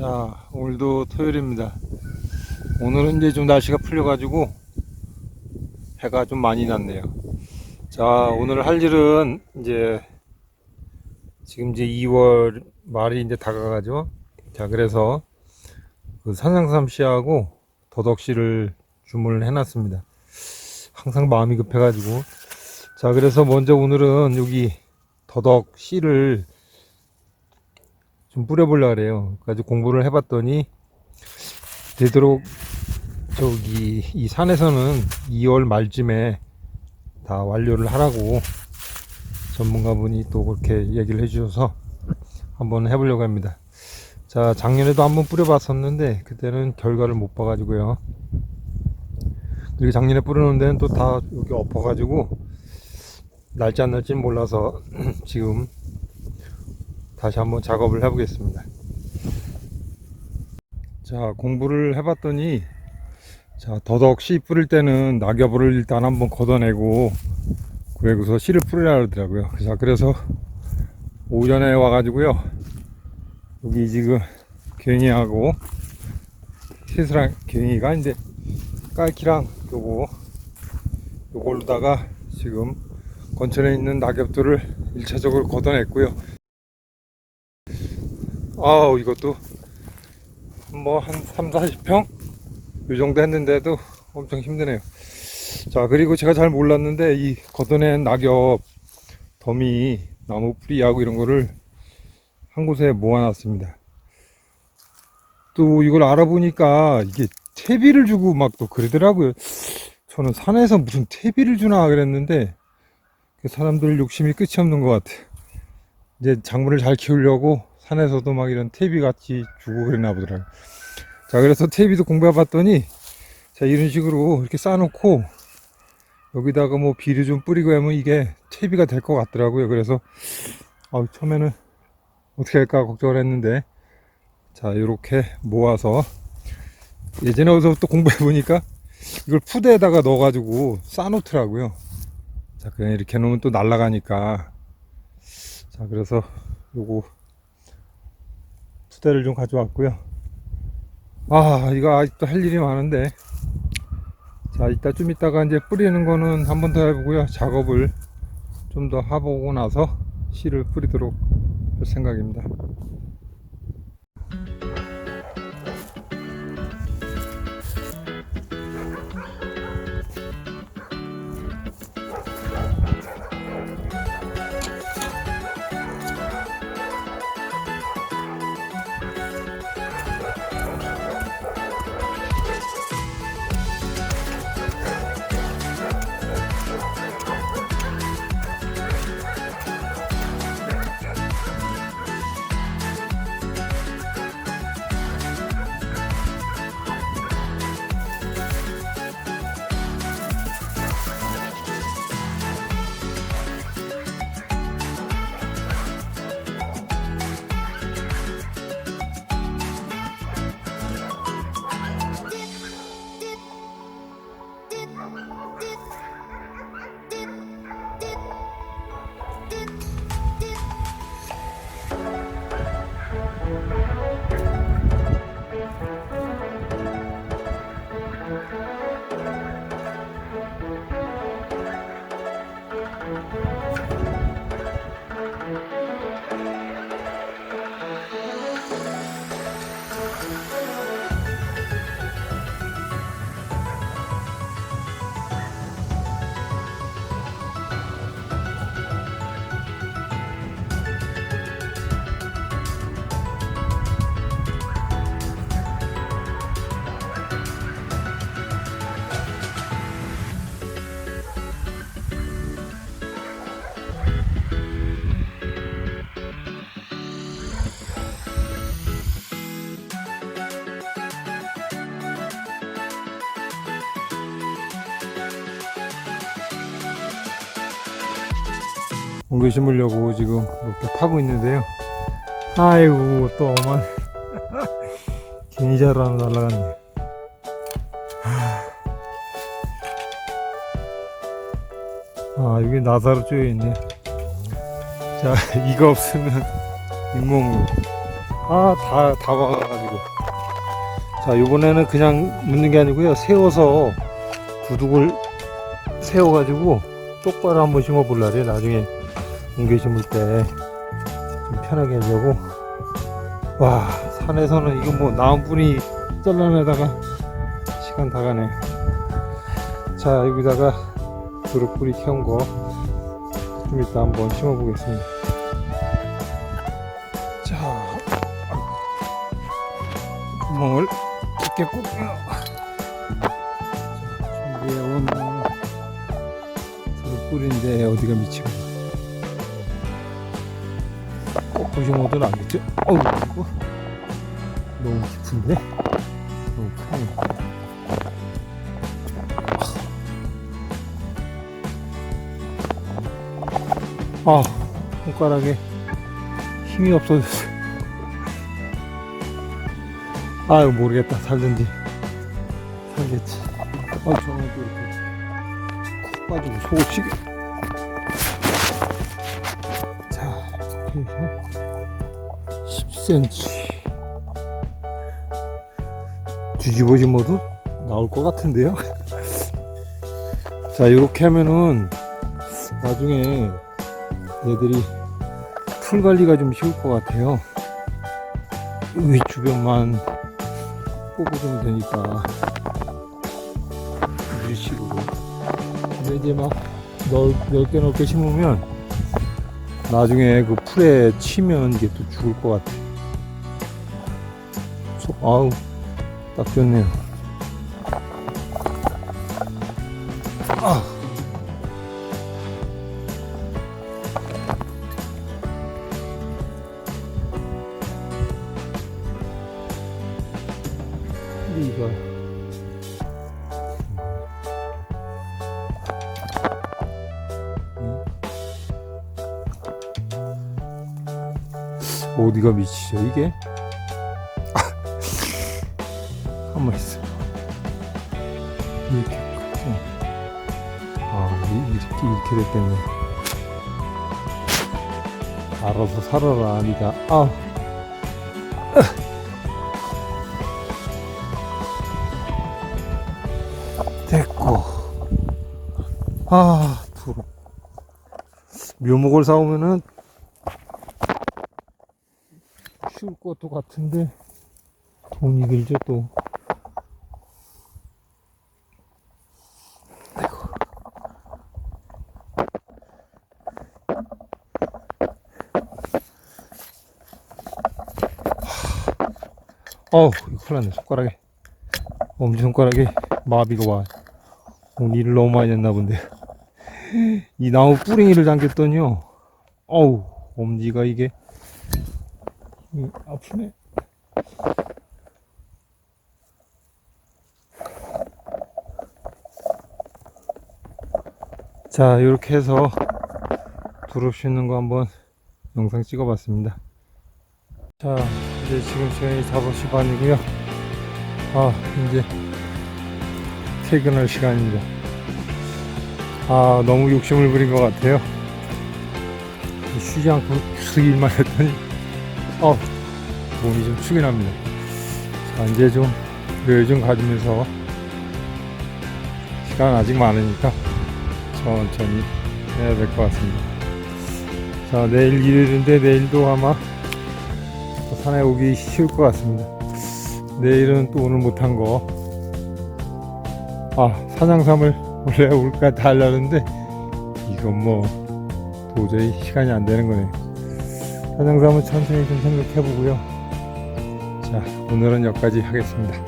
자, 오늘도 토요일입니다. 오늘은 이제 좀 날씨가 풀려 가지고 해가 좀 많이 났네요. 자, 오늘 할 일은 이제 지금 이제 2월 말이 이제 다가가죠. 자, 그래서 그 산상삼 씨하고 더덕 씨를 주문을 해 놨습니다. 항상 마음이 급해 가지고. 자, 그래서 먼저 오늘은 여기 더덕 씨를 좀 뿌려보려고 그래요. 그래서 공부를 해봤더니 되도록 저기 이 산에서는 2월 말쯤에 다 완료를 하라고 전문가분이 또 그렇게 얘기를 해주셔서 한번 해보려고 합니다. 자 작년에도 한번 뿌려봤었는데 그때는 결과를 못 봐가지고요. 그리고 작년에 뿌려놓은 데는 또 다 여기 엎어가지고 날지 안 날지는 몰라서 지금 다시 한번 작업을 해보겠습니다. 자, 공부를 해봤더니, 자, 더덕 씨 뿌릴 때는 낙엽을 일단 한번 걷어내고, 그래서 씨를 뿌리라 그러더라고요. 자, 그래서 오전에 와가지고요. 여기 지금 괭이하고, 시스랑 괭이가 이제 깔키랑 요거, 요걸로다가 지금 건천에 있는 낙엽들을 일차적으로 걷어냈고요. 아우 이것도 뭐 한 3, 40평 이 정도 했는데도 엄청 힘드네요. 자 그리고 제가 잘 몰랐는데 이 걷어낸 낙엽 더미 나무 뿌리하고 이런 거를 한 곳에 모아놨습니다. 또 이걸 알아보니까 이게 퇴비를 주고 막 또 그러더라고요. 저는 산에서 무슨 퇴비를 주나 그랬는데 그 사람들 욕심이 끝이 없는 것 같아요. 이제 작물을 잘 키우려고 산에서도 막 이런 퇴비 같이 주고 그랬나 보더라고요. 자, 그래서 퇴비도 공부해 봤더니, 자, 이런 식으로 이렇게 쌓아놓고, 여기다가 뭐 비료 좀 뿌리고 하면 이게 퇴비가 될 것 같더라고요. 그래서, 아, 처음에는 어떻게 할까 걱정을 했는데, 자, 이렇게 모아서, 예전에 어디서 또 공부해 보니까, 이걸 푸대에다가 넣어가지고 쌓아놓더라고요. 자, 그냥 이렇게 놓으면 또 날아가니까. 자, 그래서 요거 투대를 좀 가져왔고요. 아, 이거 아직도 할 일이 많은데. 자, 이따 좀 이따가 이제 뿌리는 거는 한 번 더 해보고요. 작업을 좀더 해보고 나서 씨를 뿌리도록 할 생각입니다. 옮겨 심으려고 지금 이렇게 파고 있는데요. 아이고 또 어만 괜히 자로 하나 날라갔네. 아 여기 나사로 쪼여 있네. 자 이거 없으면 잇몸으로 아, 다, 다 와가지고. 자, 이번에는 그냥 묻는 게 아니고요. 세워서 두둑을 세워가지고 똑바로 한번 심어볼라래. 나중에 옮겨 심을 때 좀 편하게 하려고. 와, 산에서는 이거 뭐 나무분이 잘라내다가 시간 다 가네. 자, 여기다가 두릅 뿌리 캐온 거좀 이따 한번 심어 보겠습니다. 자, 구멍을 깊게 꽂고요. 준비해온 두릅 뿌리인데 어디가 미치고 꽂고 심어도 나겠죠? 어우, 너무 깊은데? 너무 크네. 아, 손가락에 힘이 없어졌어. 아유, 모르겠다. 살든지. 살겠지. 아, 저는 또 이렇게 콕 빠지고 속을 치게. 10cm. 뒤집어 심어도 나올 것 같은데요? 자, 이렇게 하면은 나중에 얘들이 풀 관리가 좀 쉬울 것 같아요. 위 주변만 뽑아주면 되니까 이런 식으로. 근데 이제 막 넓, 넓게 넓게 심으면 나중에 그 풀에 치면 이게 또 죽을 것 같아. 소, 아우, 딱 좋네요. 아. 이거 어디가 미치죠 이게? 한번 있어 이렇게 크죠? 아 이- 이렇게 이렇게 됐겠네. 알아서 살아라 니가. 아. 됐고. 아 두루 묘목을 사오면은 쉬울 것도 같은데 돈이 들죠 또 어우 이거 큰일 났네 손가락에 엄지손가락에 마비가 와. 오늘 일을 너무 많이 했나 본데. 이 나무 뿌링이를 당겼더니요. 어우, 엄지가 이게. 이, 아프네. 자, 이렇게 해서 두릅 씻는 거 한번 영상 찍어 봤습니다. 자, 이제 지금 시간이 5시 반이고요. 아, 이제 퇴근할 시간입니다. 아, 너무 욕심을 부린 것 같아요. 쉬지 않고 계속 일만 했더니, 어, 몸이 좀 축이 납니다. 자, 이제 좀 여유 좀 가지면서 시간 아직 많으니까 천천히 해야 될 것 같습니다. 자, 내일 일요일인데 내일도 아마 산에 오기 쉬울 것 같습니다. 내일은 또 오늘 못한 거. 아, 사냥삼을 원래 올까 다 하려는데, 이건 뭐, 도저히 시간이 안 되는 거네요. 사냥삼은 천천히 좀 생각해 보고요. 자, 오늘은 여기까지 하겠습니다.